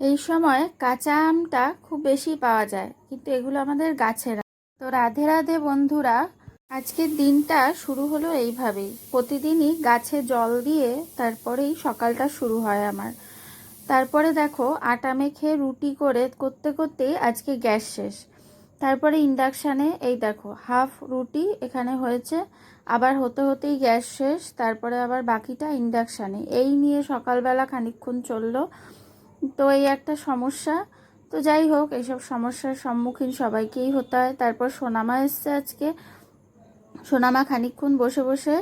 এই সময় কাঁচা আমটা খুব বেশি পাওয়া যায়, কিন্তু এগুলো আমাদের গাছের। তো রাধে রাধে বন্ধুরা, আজকের দিনটা শুরু হলো এইভাবেই। প্রতিদিনই গাছে জল দিয়ে তারপরেই সকালটা শুরু হয় আমার। তারপরে দেখো, আটা মেখে রুটি করে করতে করতেই আজকে গ্যাস শেষ। তারপরে ইন্ডাকশানে এই দেখো, হাফ রুটি এখানে হয়েছে, আবার হতে হতেই গ্যাস শেষ, তারপরে আবার বাকিটা ইন্ডাকশানে। এই নিয়ে সকালবেলা খানিকক্ষণ চলল। তো এই একটা সমস্যা। তো যাই হোক এইসব সমস্যার সম্মুখীন সবাইকেই হতে হয়। তারপর সোনামা এসছে আজকে। সোনামা খানিকক্ষণ বসে বসে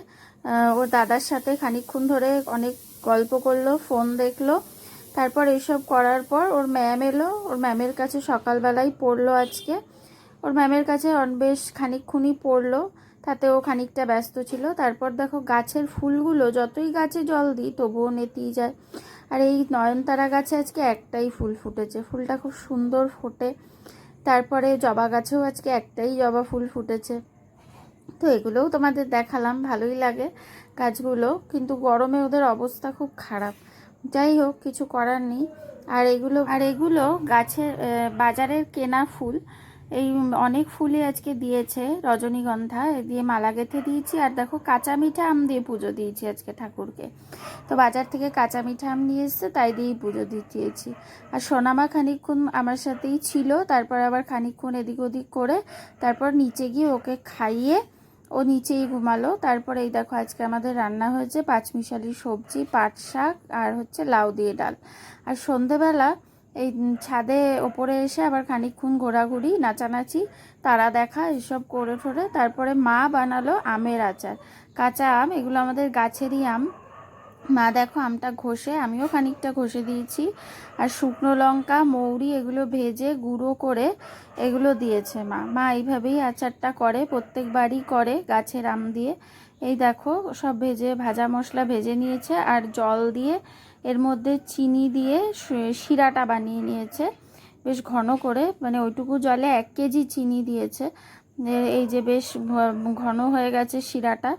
ওর দাদার সাথে খানিকক্ষণ ধরে অনেক গল্প করল ফোন দেখল। তারপর এইসব করার পর ওর ম্যাম এলো। ওর ম্যামের কাছে সকালবেলায় পড়ল আজকে। ওর ম্যামের কাছে বেশ খানিকক্ষণই পড়ল। তাতে ও খানিকটা ব্যস্ত ছিল। তারপর দেখো গাছের ফুলগুলো, যতই গাছে জল দিই তবুও নেতিয়ে যায়। আর এই নয়নতারা গাছে আজকে একটাই ফুল ফুটেছে। ফুলটা খুব সুন্দর ফোটে। তারপরে জবা গাছেও আজকে একটাই জবা ফুল ফুটেছে। তো এগুলোও তোমাদের দেখালাম, ভালোই লাগে গাছগুলো। কিন্তু গরমে ওদের অবস্থা খুব খারাপ। যাই হোক, কিছু করার নেই। আর এগুলো আর এগুলো গাছের বাজারের কেনা ফুল। এই অনেক ফুলই আজকে দিয়েছে রজনীগন্ধা দিয়ে মালা গেঁথে দিয়েছি। আর দেখো কাঁচা মিঠা আম দিয়ে পুজো দিয়েছি আজকে ঠাকুরকে। তো বাজার থেকে কাঁচা মিঠা আম নিয়ে এসছে, তাই দিয়েই পুজো দিয়েছি। আর সোনামা খানিকক্ষণ আমার সাথেই ছিল, তারপর আবার খানিকক্ষণ এদিক ওদিক করে তারপর নিচে গিয়ে ওকে খাইয়ে ও নিচেই ঘুমালো। তারপরে এই দেখো আজকে আমাদের রান্না হয়েছে পাঁচমিশালি সবজি, পাট শাক আর হচ্ছে লাউ দিয়ে ডাল। আর সন্ধেবেলা এই ছাদে ওপরে এসে আবার খানিকক্ষণ ঘোরাঘুরি, নাচানাচি, তারা দেখা, এসব করে ঠোরে। তারপরে মা বানালো আমের আচার। কাঁচা আম, এগুলো আমাদের গাছেরই আম। মা দেখো আমটা ঘষে, আমিও খানিকটা ঘষে দিয়েছি। আর শুকনো লঙ্কা, মৌরি এগুলো ভেজে গুঁড়ো করে এগুলো দিয়েছে মা। মা এইভাবেই আচারটা করে, প্রত্যেকবারই করে গাছের আম দিয়ে। এই দেখো, সব ভেজে, ভাজা মশলা ভেজে নিয়েছে আর জল দিয়ে এর মধ্যে চিনি দিয়ে শিরাটা বানিয়ে নিয়েছে। বেশ ঘন করে মানে ওইটুকু জলে এক কেজি চিনি দিয়েছে। এই যে বেশ ঘন হয়ে গেছে শিরাটা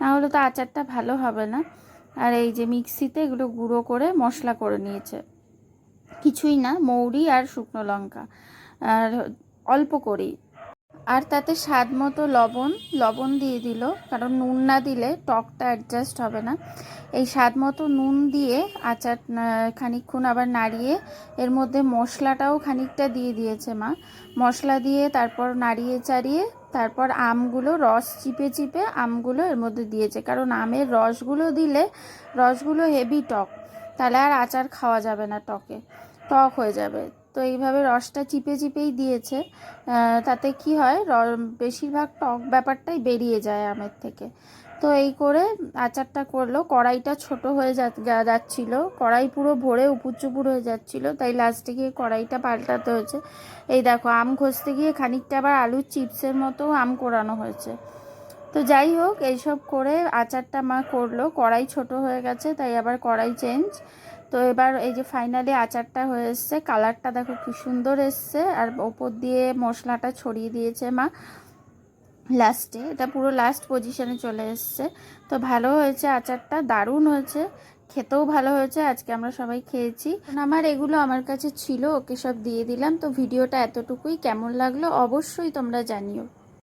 না হলে তো আচারটা ভালো হবে না। আর এই যে মিক্সিতে এগুলো গুঁড়ো করে মশলা করে নিয়েছে। কিছুই না, মৌরি আর শুকনো লঙ্কা। আর অল্প করেই। আর তাতে স্বাদ মতো লবণ লবণ দিয়ে দিল, কারণ নুন না দিলে টকটা অ্যাডজাস্ট হবে না। এই স্বাদ মতো নুন দিয়ে আচার খানিকক্ষণ আবার নাড়িয়ে এর মধ্যে মশলাটাও খানিকটা দিয়ে দিয়েছে মা। মশলা দিয়ে তারপর নাড়িয়ে চাড়িয়ে তারপর আমগুলো রস চিপে চিপে আমগুলো এর মধ্যে দিয়েছে, কারণ আমের রসগুলো দিলে রসগুলো হেভি টক, তাহলে আর আচার খাওয়া যাবে না টকে, টক হয়ে যাবে। তো এইভাবে রসটা চিপে চিপেই দিয়েছে। তাতে কি হয়, র- বেশিরভাগ টক ব্যাপারটাই বেরিয়ে যায় আমের থেকে। তো এই করে আচারটা করল। কড়াইটা ছোট হয়ে যা- যাচ্ছিল। কড়াই পুরো ভরে উপুচুপুর হয়ে যাচ্ছিল। তাই লাস্টে গিয়ে কড়াইটা পাল্টাতে হয়েছে। এই দেখো, আম ঘষতে গিয়ে খানিকটা আবার আলুর চিপসের মতো আম কোরানো হয়েছে। তো যাই হোক, এইসব করে আচারটা মা করল। কড়াই ছোট হয়ে গেছে, তাই আবার কড়াই চেঞ্জ তো এবার এই যে ফাইনালি আচারটা হয়ে এসছে কালারটা দেখো কি সুন্দর এসছে, আর ওপর দিয়ে মশলাটা ছড়িয়ে দিয়েছে মা। লাস্টে এটা পুরো লাস্ট পজিশনে চলে এসছে। তো ভালো হয়েছে আচারটা, দারুণ হয়েছে, খেতেও ভালো হয়েছে, আজকে আমরা সবাই খেয়েছি। আমার এগুলো আমার কাছে ছিল, ওকে সব দিয়ে দিলাম। তো ভিডিওটা এতটুকুই, কেমন লাগল অবশ্যই তোমরা জানিও।